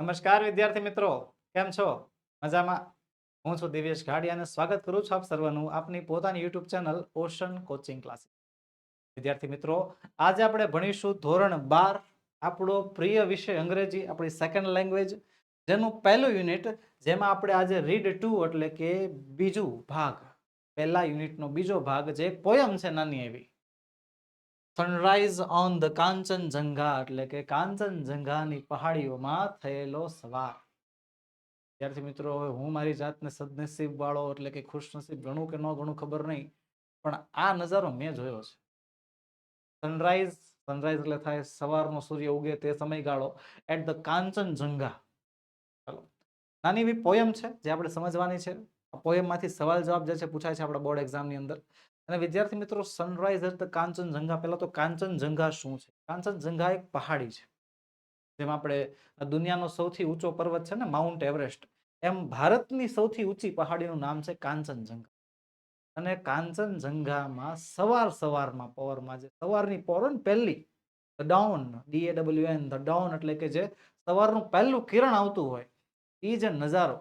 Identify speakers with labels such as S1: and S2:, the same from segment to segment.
S1: નમસ્કાર, વિદ્યાર્થી મિત્રો. કેમ છો? મજામાં? હું છું દિવ્યેશ ઘાડી અને સ્વાગત કરું છું આપ સર્વનું આપની પોતાની YouTube channel Ocean Coaching Classes. વિદ્યાર્થી મિત્રો, આજે આપણે ભણીશું ધોરણ બાર, આપણો પ્રિય વિષય અંગ્રેજી, આપણી સેકન્ડ લેંગ્વેજ જેનું પહેલું યુનિટ જેમાં આપણે આજે રીડ ટુ એટલે કે બીજું ભાગ. પહેલા યુનિટનો બીજો ભાગ, જે પોયમ છે નાની એવી. સનરાઈઝ ઓન ધ કાંચનજંઘા એટલે કે કાંચનજંઘાની પહાડીઓમાં થયેલો સવાર. ત્યારથી મિત્રો, હવે હું મારી જાતને સદનસીબ વાળો એટલે કે ખુશનસીબ ગણું કે ન ગણું ખબર નહીં, પણ આ નજારો મેં જોયો છે. સનરાઈઝ સનરાઈઝ એટલે થાય સવારનો સૂર્ય ઉગે તે સમયગાળો એટ ધ કાંચનજંઘા ચાલો. નાની એવી પોયમ છે જે આપણે સમજવાની છે. પોયમ પોયમમાંથી સવાલ જવાબ જે છે પૂછાય છે આપણા બોર્ડ એક્ઝામની અંદર. અને વિદ્યાર્થી મિત્રો સનરાઈઝ ધ કાંચનજંઘા. પહેલાં તો કાંચનજંઘા શું છે? કાંચનજંઘા એક પહાડી છે, જેમાં આપણે દુનિયાનો સૌથી ઊંચો પર્વત છે ને માઉન્ટ એવરેસ્ટ એમ ભારતની સૌથી ઊંચી પહાડીનું નામ છે કાંચનજંઘા. અને કાંચનજંઘામાં સવાર સવારમાં પવરમાં જે સવારની પવન પહેલી the dawn D A W W N the dawn એટલે કે જે સવારનું પહેલું કિરણ આવતું હોય એ જે નજારો.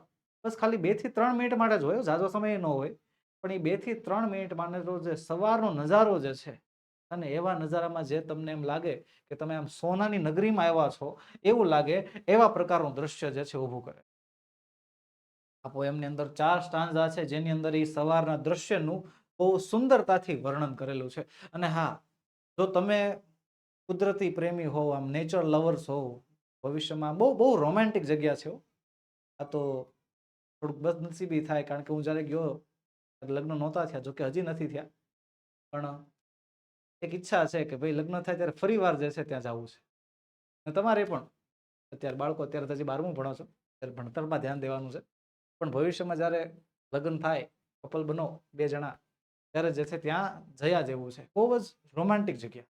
S1: બસ ખાલી બેથી ત્રણ મિનિટ માટે જ હોય જાજો સમય ન હોય. પણ એ બેથી ત્રણ મિનિટ માનેલો જે સવારનો નજારો જે છે, અને એવા નજારામાં જે તમને એમ લાગે કે તમે આમ સોનાની નગરીમાં આવ્યા છો, એવું લાગે એવા પ્રકારનું દ્રશ્ય જે છે ઊભું કરે. આ પોએમની અંદર ચાર સ્ટાન્ઝા છે, જેની અંદર એ સવારના દ્રશ્યનું બહુ સુંદરતાથી વર્ણન કરેલું છે. અને હા, જો તમે કુદરતી પ્રેમી હોવ, આમ નેચર લવર્સ હોવ, ભવિષ્યમાં બહુ બહુ રોમેન્ટિક જગ્યા છે આ તો થોડુંક બદનસીબી થાય, કારણ કે હું જ્યારે ગયો લગ્ન નહોતા થયા, જોકે હજી નથી થયા. પણ એક ઈચ્છા છે કે ભાઈ લગ્ન થાય ત્યારે ફરી વાર જે છે ત્યાં જવું છે. અને તમારે પણ, અત્યારે બાળકો અત્યારે તો હજી બારમું ભણો છો, ત્યારે ભણતરમાં ધ્યાન દેવાનું છે. પણ ભવિષ્યમાં જ્યારે લગ્ન થાય કપલ બનો, બે જણા, ત્યારે જે છે ત્યાં જયા જેવું છે. બહુ જ રોમાન્ટિક જગ્યા.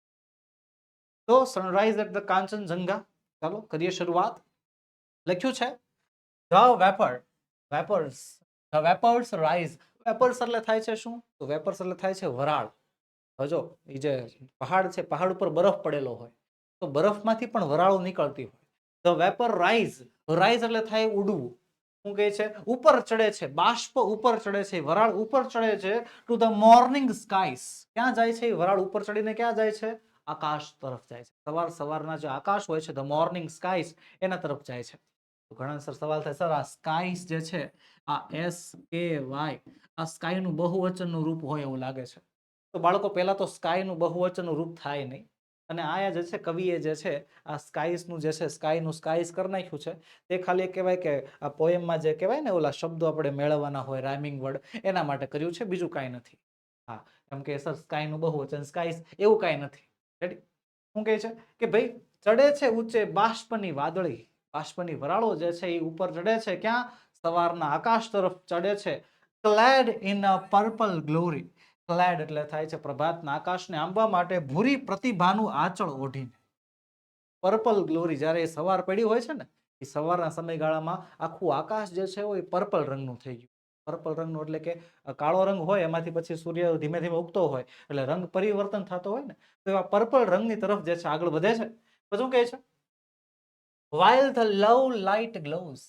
S1: તો સનરાઈઝ એટ ધ કાંચનજંઘા, ચાલો કરીએ શરૂઆત. લખ્યું છે the vapour vapours the vapours rise vapours એટલે થાય છે શું? તો વેપર્સ એટલે થાય છે વરાળ. હજો એ જે પહાડ છે, પહાડ ઉપર બરફ પડેલો હોય, તો બરફમાંથી પણ વરાળો નીકળતી હોય. ધ વેપર રાઈઝ રાઈઝ એટલે થાય ઉડવું. શું કહે છે? ઉપર ચડે છે, બાષ્પ ઉપર ચડે છે, વરાળ ઉપર ચડે છે ટુ ધ મોર્નિંગ સ્કાઈસ ક્યાં જાય છે એ વરાળ ઉપર ચડીને? ક્યાં જાય છે? આકાશ તરફ જાય છે. સવાર સવારના જે આકાશ હોય છે ધ મોર્નિંગ સ્કાઈસ એના તરફ જાય છે. ઘણા સર સવાલ થાય, સર, આ સ્કાઈસ જે છે, આ એસ કે વાય આ સ્કાયનું બહુવચનનું રૂપ હોય એવું લાગે છે. તો બાળકો, પહેલા તો સ્કાયનું બહુવચનનું રૂપ થાય નહીં. અને આયા જે છે, કવિએ જે છે, આ સ્કાઈસનું જે છે સ્કાયનું સ્કાઈસ કરી નાખ્યું છે. તે ખાલી કહેવાય કે આ પોએમમાં જે કહેવાય ને ઓલા શબ્દો આપણે મેળવવાના હોય રાઇમિંગ વર્ડ એના માટે કર્યું છે, બીજું કાંઈ નથી. હા કેમ કે, સર સ્કાયનું બહુવચન સ્કાઈસ એવું કાંઈ નથી. રેડી શું કહે છે? કે ભાઈ, ચડે છે ઊંચે બાષ્પની વાદળી. બાષ્પની વરાળો જે છે એ ઉપર ચડે છે, ક્યાં? સવારના આકાશ તરફ ચડે છે. Clad in a purple glory clad એટલે થાય છે પ્રભાતના આકાશને આંબવા માટે ભૂરી પ્રતિભાનું આંચળ ઓઢીને. પર્પલ ગ્લોરી જ્યારે એ સવાર પડી હોય છે ને, એ સવારના સમયગાળામાં આખું આકાશ જે છે એ પર્પલ રંગનું થઈ ગયું. પર્પલ રંગનું એટલે કે કાળો રંગ હોય, એમાંથી પછી સૂર્ય ધીમે ધીમે ઉગતો હોય, એટલે રંગ પરિવર્તન થતો હોય ને, તો એવા પર્પલ રંગની તરફ જે છે આગળ વધે છે. પછી શું કહે છે? While the love light glows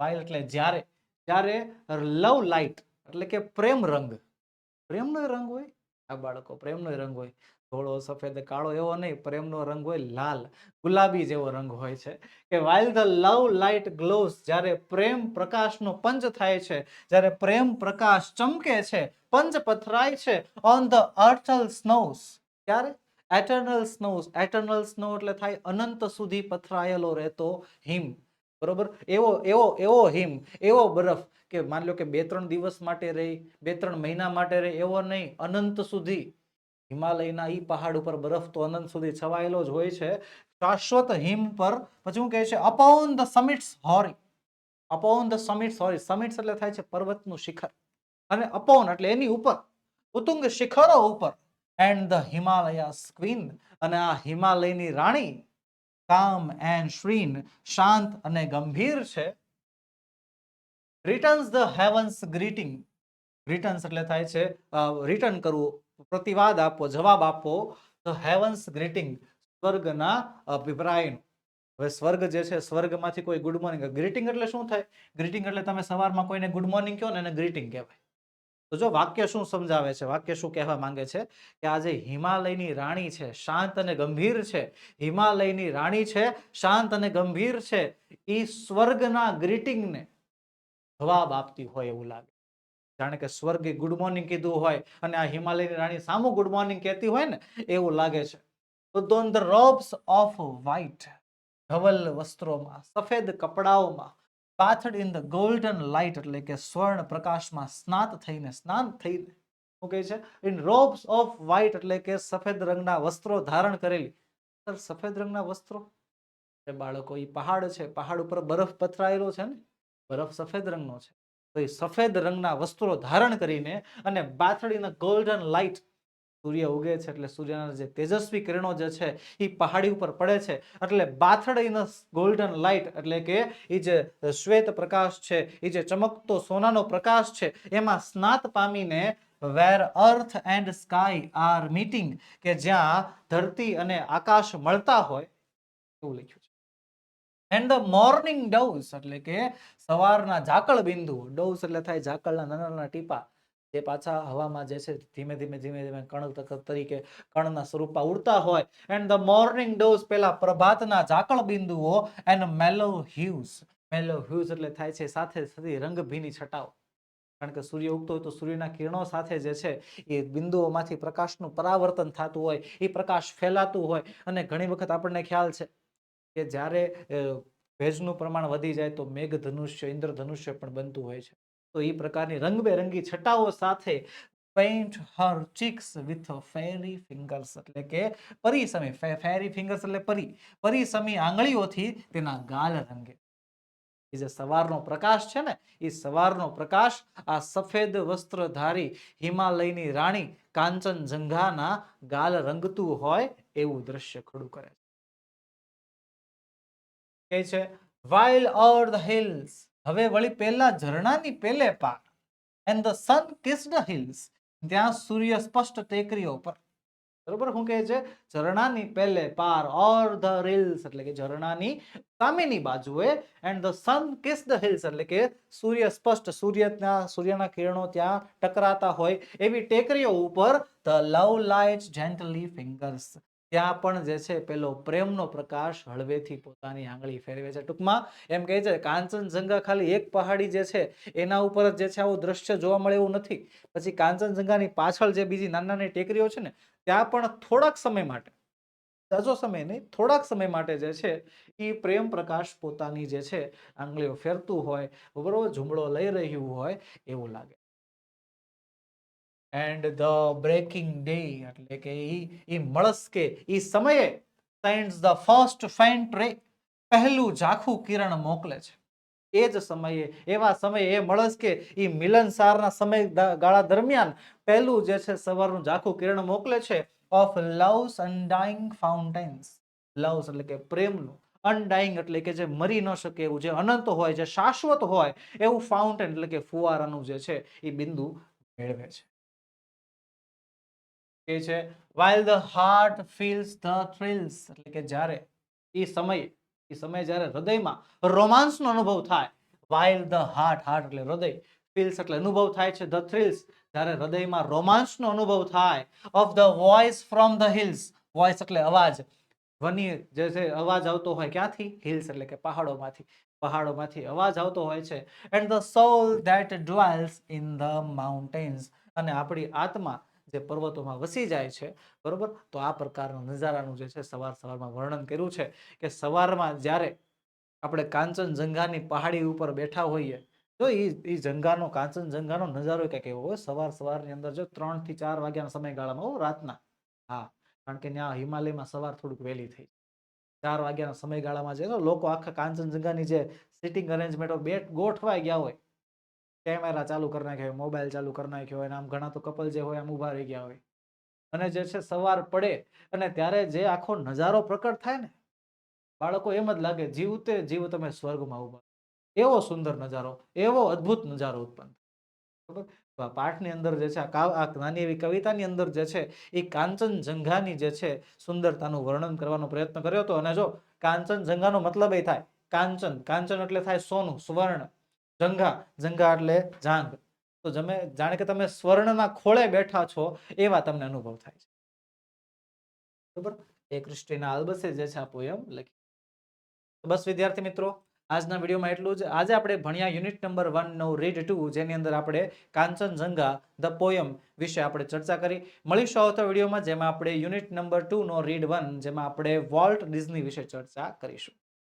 S1: while એટલે જ્યારે જ્યારે લવ લાઇટ એટલે કે પ્રેમ રંગ. પ્રેમનો રંગ હોય? આ બાળકો, પ્રેમનો રંગ હોય. ધોળો, સફેદ, કાળો એવો નહીં, પ્રેમનો રંગ હોય લાલ, ગુલાબી જેવો રંગ હોય છે. કે while the love light glows જ્યારે પ્રેમ પ્રકાશનો પંચ થાય છે, જ્યારે પ્રેમ પ્રકાશ ચમકે છે પંચ પથરાય છે ઓન ધ અર્થલ સ્નોસ ક્યારે? એટર્નલ સ્નો એટર્નલ સ્નો એટલે થાય અનંત સુધી પથરાયેલો રહેતો હિમ. બરોબર? એવો એવો એવો હિમ, એવો બરફ કે માની લો કે બે ત્રણ દિવસ માટે રહી, બે ત્રણ મહિના માટે રહી, એવો નહીં, અનંત સુધી. હિમાલયના ઈ પહાડ ઉપર બરફ તો અનંત સુધી છવાયેલો જ હોય છે. શાશ્વત હિમ પર પછી શું કહે છે? Upon the summits hoary. Upon the summits hoary. Summits એટલે થાય છે પર્વતનું શિખર. અને અપોન એટલે એની ઉપર. ઉતુંગ શિખરો ઉપર. એન્ડ ધ હિમાલયાસ ક્વીન અને આ હિમાલયની રાણી કામ એન્ડ શ્રીન શાંત અને ગંભીર છે. Returns the heavens greeting returns એટલે થાય છે રિટર્ન કરવું, પ્રતિવાદ આપવો, જવાબ આપો ધ હેવન્સ ગ્રીટિંગ સ્વર્ગના અભિપ્રાયનું. હવે સ્વર્ગ જે છે, સ્વર્ગમાંથી કોઈ ગુડ મોર્નિંગ ગ્રીટિંગ એટલે શું થાય? ગ્રીટિંગ એટલે તમે સવારમાં કોઈને ગુડ મોર્નિંગ કહો ને એને ગ્રીટિંગ કહેવાય. તો જો વાક્ય શું સમજાવે છે? વાક્ય શું કહેવા માંગે છે? કે આજે હિમાલયની રાણી છે, શાંત અને ગંભીર છે. હિમાલયની રાણી છે, શાંત અને ગંભીર છે. એ સ્વર્ગના ગ્રીટિંગને જવાબ આપતી હોય એવું લાગે. જાણે કે સ્વર્ગે ગુડ મોર્નિંગ કીધું હોય અને આ હિમાલયની રાણી સામું ગુડ મોર્નિંગ કહેતી હોય ને, એવું લાગે છે. તો don the robes of white, Dhaval વસ્ત્રોમાં, સફેદ કપડાઓમાં bathed in the golden light એટલે કે સ્વર્ણ પ્રકાશમાં સ્નાત થઈને સ્નાન થઈને શું કહે છે. ઇન રોબ્સ ઓફ વ્હાઇટ એટલે કે સફેદ રંગના વસ્ત્રો ધારણ કરેલી. સર સફેદ રંગના વસ્ત્રો? એ બાળકો એ પહાડ છે. પહાડ ઉપર બરફ પથરાયેલો છે ને? બરફ સફેદ રંગનો છે. તો એ સફેદ રંગના વસ્ત્રો ધારણ કરીને અને બાથડીના ગોલ્ડન લાઇટ સૂર્ય ઉગે છે એટલે સૂર્યના જે તેજસ્વી કિરણો જે છે એ પહાડી ઉપર પડે છે. એટલે બાથડીના ગોલ્ડન લાઇટ એટલે કે એ જે શ્વેત પ્રકાશ છે એ જે ચમકતો સોનાનો પ્રકાશ છે, એમાં સ્નાત પામીને where earth and sky are meeting કે જ્યાં ધરતી અને આકાશ મળતા હોય એવું લખ્યું છે. એન્ડ ધ મોર્નિંગ ડવ્સ એટલે કે સવારના ઝાકળ બિંદુ ડોવ્સ એટલે થાય ઝાકળના નાના નાના ટીપા જે પાછા હવામાં જે છે ધીમે ધીમે ધીમે ધીમે કણ તરીકે કણના સ્વરૂપમાં ઉડતા હોય. એન્ડ ધ મોર્નિંગ ડોઝ પેલા પ્રભાતના ઝાકળ બિંદુઓ એન્ડ મેલો હ્યુઝ મેલો હ્યુઝ એટલે થાય છે સાથે થતી રંગભીની છટાઓ. કારણ કે સૂર્ય ઉગતો હોય તો સૂર્યના કિરણો સાથે જે છે એ બિંદુઓમાંથી પ્રકાશનું પરાવર્તન થતું હોય, એ પ્રકાશ ફેલાતું હોય. અને ઘણી વખત આપણને ખ્યાલ છે કે જ્યારે ભેજનું પ્રમાણ વધી જાય તો મેઘ ધનુષ્ય ઇન્દ્રધનુષ્ય પણ બનતું હોય છે. તો એ પ્રકારની રંગબેરંગી છટાઓ સાથે paint her cheeks with fairy fingers એટલે કે પરિસમી ફેરી ફિંગર્સ એટલે પરી. પરિસમી આંગળીઓથી તેના ગાલ રંગે. જે સવારનો પ્રકાશ છે ને એ સવારનો પ્રકાશ આ સફેદ વસ્ત્રધારી હિમાલયની રાણી કાંચનજંઘાના ગાલ રંગતું હોય એવું દ્રશ્ય ખડું કરે છે. વાઇલ ઓર ધ હિલ્સ હવે વળી પેલા ઝરણાની પેલે પાર and the sun kissed hills ત્યાં સૂર્ય સ્પષ્ટ ટેકરીઓ પર. બરોબર? શું કહે છે? ઝરણાની પેલે પાર ઓર ધ રિલ્સ એટલે કે ઝરણાની સામેની બાજુએ and the sun kiss the hills એટલે કે સૂર્ય સ્પષ્ટ સૂર્યના સૂર્યના કિરણો ત્યાં ટકરાતા હોય એવી ટેકરીઓ ઉપર the love light gently fingers ત્યાં પણ જે છે, પેલો પ્રેમનો પ્રકાશ હળવેથી પોતાની આંગળી ફેરવે છે. ટૂંકમાં એમ કહે છે કાંચનજંઘા ખાલી એક પહાડી જે છે, એના ઉપર જ જે છે, આવું દ્રશ્ય જોવા મળે એવું નથી. પછી કાંચનજંઘાની પાછળ જે બીજી નાની નાની ટેકરીઓ છે ને, ત્યાં પણ થોડાક સમય માટે જાજો સમય નહીં, થોડાક સમય માટે જે છે એ પ્રેમ પ્રકાશ પોતાની જે છે, આંગળીઓ ફેરતું હોય બરોબર ઝુંબળો લઈ રહ્યું હોય એવું લાગે. એન્ડ ધ બ્રેકિંગ ડે એટલે કે ઈ ઈ મળસ્કે, ઈ સમયે સેન્ડ્સ ધ ફર્સ્ટ ફેન્ટ રે પહેલું ઝાખું કિરણ મોકલે છે. એ જ સમયે, એવા સમયે એ મળસ્કે, ઈ મિલનસારના સમય ગાળા દરમિયાન પહેલું જે છે સવારનું ઝાખું કિરણ મોકલે છે of love's undying fountains love's એટલે કે પ્રેમનું. અનડાઇંગ એટલે કે જે મરી ન શકે એવું, જે અનંત હોય, જે શાશ્વત હોય, એવું ફાઉન્ટેન એટલે કે ફુવારાનું જે છે એ બિંદુ મેળવે છે. કે છે while the heart feels the thrills એટલે કે જ્યારે એ સમયે એ સમયે જ્યારે હૃદયમાં રોમાન્સનો અનુભવ થાય વાઇલ ધ હાર્ટ હાર્ટ એટલે હૃદય ફીલ્સ એટલે અનુભવ થાય છે ધ થ્રિલ્સ જ્યારે હૃદયમાં રોમાન્સનો અનુભવ થાય of the voice from the hills voice એટલે અવાજ. ધ્વનિ જે છે, અવાજ આવતો હોય ક્યાંથી? હિલ્સ એટલે કે પહાડોમાંથી. પહાડોમાંથી અવાજ આવતો હોય છે. And the soul that dwells in the mountains અને આપણી આત્મા જે પર્વતોમાં વસી જાય છે, બરોબર? તો આ પ્રકારના નજારાનું જે છે સવાર સવારમાં વર્ણન કર્યું છે કે સવારમાં જ્યારે આપણે કાંચનજંઘાની પહાડી ઉપર બેઠા હોઈએ, તો એ એ જંગાનો કાંચનજંઘાનો નજારો કંઈક એવો હોય, સવાર સવારની અંદર જો ત્રણથી ચાર વાગ્યાના સમયગાળામાં હોય રાતના. હા, કારણ કે ત્યાં હિમાલયમાં સવાર થોડુંક વહેલી થઈ ચાર વાગ્યાના સમયગાળામાં જે લોકો આખા કાંચનજંઘાની જે સિટિંગ અરેન્જમેન્ટો બેટ ગોઠવાઈ ગયા હોય કેમેરા ચાલુ કરી નાખ્યો હોય, મોબાઈલ ચાલુ કરી નાખ્યો હોય આમ ઘણા તો કપલ જે હોય આમ ઊભા રહી ગયા હોય. અને જે છે સવાર પડે, અને ત્યારે જે આખો નજારો પ્રકટ થાય ને, બાળકો એમ જ લાગે જીવતે જીવ તમે સ્વર્ગમાં ઊભા એવો સુંદર નજારો, એવો અદ્ભુત નજારો ઉત્પન્ન બરાબર? પાઠની અંદર જે છે, આ નાની એવી કવિતાની અંદર જે છે, એ કાંચનજંઘાની જે છે, સુંદરતાનું વર્ણન કરવાનો પ્રયત્ન કર્યો હતો. અને જો કાંચનજંઘાનો મતલબ એ થાય, કાંચન કાંચન એટલે થાય સોનું, સ્વર્ણ. જંઘા જંઘા એટલે જાંગ. તો તમે જાણે કે તમે સ્વર્ણના ખોળે બેઠા છો, એવા તમને અનુભવ થાય છે. બરોબર? એ ક્રિસ્ટીના આલ્બસે જે છે આ પોયમ લખી. બસ વિદ્યાર્થી મિત્રો, આજના વિડીયોમાં એટલું જ. આજે આપણે ભણ્યા યુનિટ નંબર વન નો રીડ ટુ, જેની અંદર આપણે કાંચનજંઘા ધ પોયમ વિશે આપણે ચર્ચા કરી. મળીશું આવતા વિડીયોમાં, જેમાં આપણે યુનિટ નંબર ટુ નો રીડ વન, જેમાં આપણે વોલ્ટ ડિઝની વિશે ચર્ચા કરીશું.